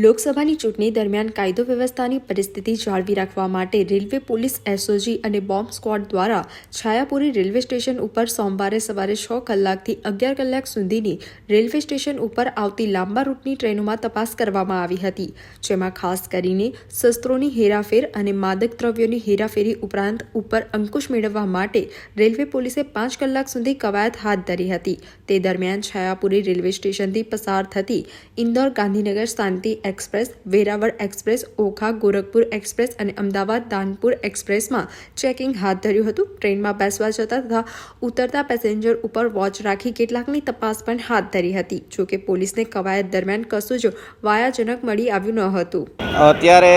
લોકસભાની ચૂંટણી દરમિયાન કાયદો વ્યવસ્થાની પરિસ્થિતિ જાળવી રાખવા માટે રેલવે, પોલીસ એસઓજી અને બોમ્બ સ્ક્વોડ દ્વારા છાયાપુરી રેલવે સ્ટેશન ઉપર સોમવારે સવારે છ કલાકથી અગિયાર કલાક સુધીની રેલવે સ્ટેશન ઉપર આવતી લાંબા રૂટની ટ્રેનોમાં તપાસ કરવામાં આવી હતી, જેમાં ખાસ કરીને શસ્ત્રોની હેરાફેર અને માદક દ્રવ્યોની હેરાફેરી ઉપરાંત ઉપર અંકુશ મેળવવા માટે રેલવે પોલીસે પાંચ કલાક સુધી કવાયત હાથ ધરી હતી. તે દરમિયાન છાયાપુરી રેલવે સ્ટેશનથી પસાર થતી Indore Gandhinagar Shanti express, Veraval express, Okha, Gorakhpur express અને અમદાવાદ દાનપુર એક્સપ્રેસમાં ચેકિંગ હાથ ધર્યું હતું. ટ્રેનમાં બેસવા જતા તથા ઉતરતા પેસેન્જર ઉપર વોચ રાખી કેટલાકની તપાસ પણ હાથ ધરી હતી. જોકે પોલીસને કવાયત દરમિયાન કશું જ વાયાજનક મળી આવ્યું ન હતું. અત્યારે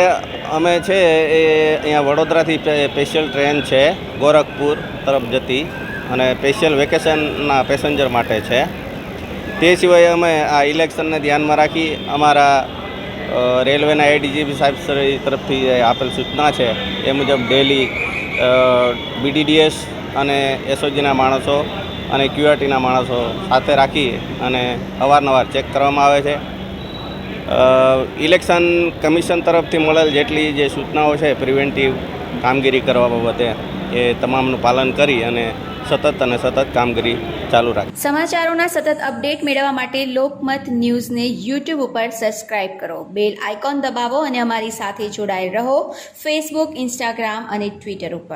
અમે છે એ અહીંયા વડોદરાથી સ્પેશિયલ ટ્રેન છે, ગોરખપુર તરફ જતી અને સ્પેશિયલ વેકેશનના પેસેન્જર માટે છે. તે સિવાય અમે આ ઇલેક્શનને ધ્યાનમાં રાખી અમારા રેલવેના એડીજીપી સાહેબ તરફથી આપેલ સૂચના છે. એ મુજબ ડેલી બીડીડીએસ અને એસઓજીના માણસો અને ક્યુઆરટીના માણસો સાથે રાખી અને અવારનવાર ચેક કરવામાં આવે છે. ઇલેક્શન કમિશન તરફથી મળેલ જેટલી જે સૂચનાઓ છે, પ્રિવેન્ટિવ કામગીરી કરવા બાબતે એ તમામનું પાલન કરી અને સતત અને સતત કામગીરી ચાલુ રાખી. સમાચારોના સતત અપડેટ મેળવવા માટે લોકમત ન્યૂઝને યુટ્યુબ ઉપર સબસ્ક્રાઇબ કરો. બેલ આઇકોન દબાવો અને અમારી સાથે જોડાયેલ રહો ફેસબુક, ઇન્સ્ટાગ્રામ અને ટ્વિટર ઉપર.